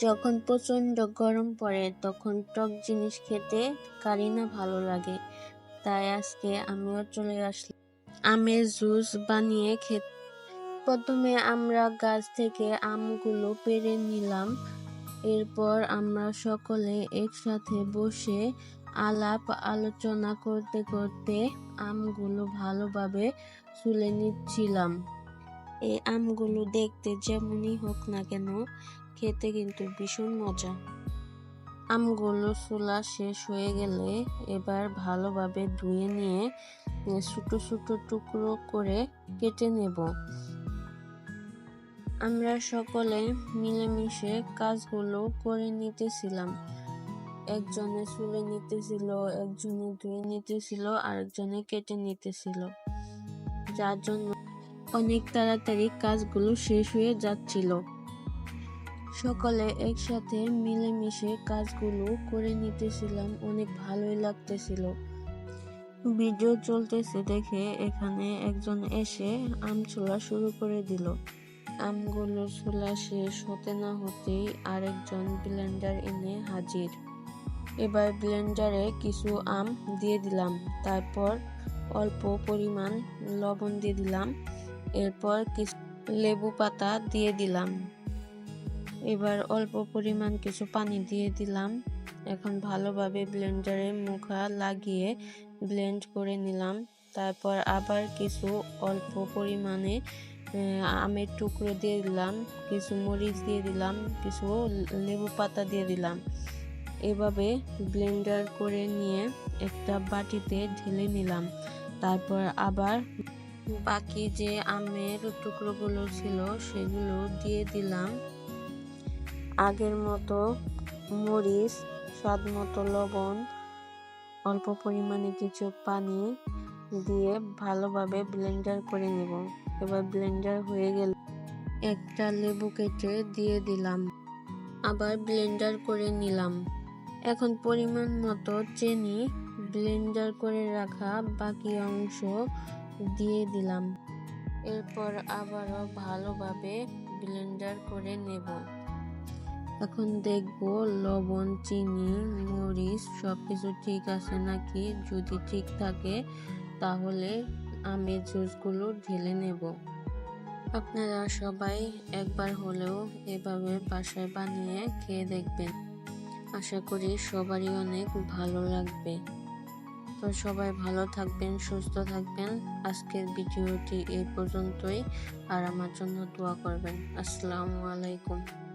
যখন প্রচণ্ড গরম পড়ে, তখন টক জিনিস খেতে কারি না ভালো লাগে। তাই আজকে আমিও চলে আসলাম। আমের জুস বানিয়ে খেতে প্রথমে আমরা গাছ থেকে আমগুলো পেরে নিলাম। এরপর আমরা সকলে একসাথে বসে আলাপ আলোচনা করতে করতে আমগুলো ভালোভাবে চুলে নিচ্ছিলাম। এই আমগুলো দেখতে যেমনই হোক না কেন, খেতে কিন্তু ভীষণ মজা। আমগুলো চুলা শেষ হয়ে গেলে এবার ভালোভাবে ধুয়ে নিয়ে ছোটো ছোটো টুকরো করে কেটে নেব। আমরা সকলে মিলেমিশে কাজগুলো করে নিতেছিলাম। একজনে চুলে নিতেছিল, একজনে ধুয়ে নিতেছিল, আরেকজনে কেটে নিতেছিল। যার জন্য অনেক তাড়াতাড়ি কাজগুলো শেষ হয়ে যাচ্ছিল। সকলে একসাথে মিলেমিশে কাজগুলো করে নিতেছিলাম, অনেক ভালোই লাগতেছিল। ভিডিও চলতেছে দেখে এখানে একজন এসে আম ছোলা শুরু করে দিল। আমগুলো ছোলা শেষ হতে না হতেই আরেকজন ব্লেন্ডার এনে হাজির। এবার ব্লেন্ডারে কিছু আম দিয়ে দিলাম, তারপর অল্প পরিমাণ লবণ দিয়ে দিলাম। এরপর কিছু লেবু পাতা দিয়ে দিলাম। এবার অল্প পরিমাণ কিছু পানি দিয়ে দিলাম। এখন ভালোভাবে ব্লেন্ডারে মুখা লাগিয়ে ব্লেন্ড করে নিলাম। তারপর আবার কিছু অল্প পরিমাণে আমের টুকরো দিয়ে দিলাম, কিছু মরিচ দিয়ে দিলাম, কিছু লেবু পাতা দিয়ে দিলাম। এভাবে ব্লেন্ডার করে নিয়ে একটা বাটিতে ঢেলে নিলাম। তারপর আবার বাকি যে আমের টুকরোগুলো ছিল, সেগুলো দিয়ে দিলাম। আগের মতো মরিচ, স্বাদ মতো লবণ, অল্প পরিমাণে কিছু পানি দিয়ে ভালোভাবে ব্লেন্ডার করে নেব। এবার ব্লেন্ডার হয়ে গেলে একটা লেবু কেটে দিয়ে দিলাম। আবার ব্লেন্ডার করে নিলাম। এখন পরিমাণ মতো চিনি ব্লেন্ডার করে রাখা বাকি অংশ দিয়ে দিলাম। এরপর আবারও ভালোভাবে ব্লেন্ডার করে নেব। এখন দেখব লবণ, চিনি, মরিচ সব কিছু ঠিক আছে নাকি? যদি ঠিক থাকে, তাহলে আমের জুসগুলো ঢেলে নেব। আপনারা সবাই একবার হলেও এভাবে বাসায় বানিয়ে খেয়ে দেখবেন। আশা করি সবারই অনেক ভালো লাগবে। তো সবাই ভালো থাকবেন, সুস্থ থাকবেন। আজকের ভিডিওটি এই পর্যন্তই। আর আমার জন্য দোয়া করবেন। আসসালামু আলাইকুম।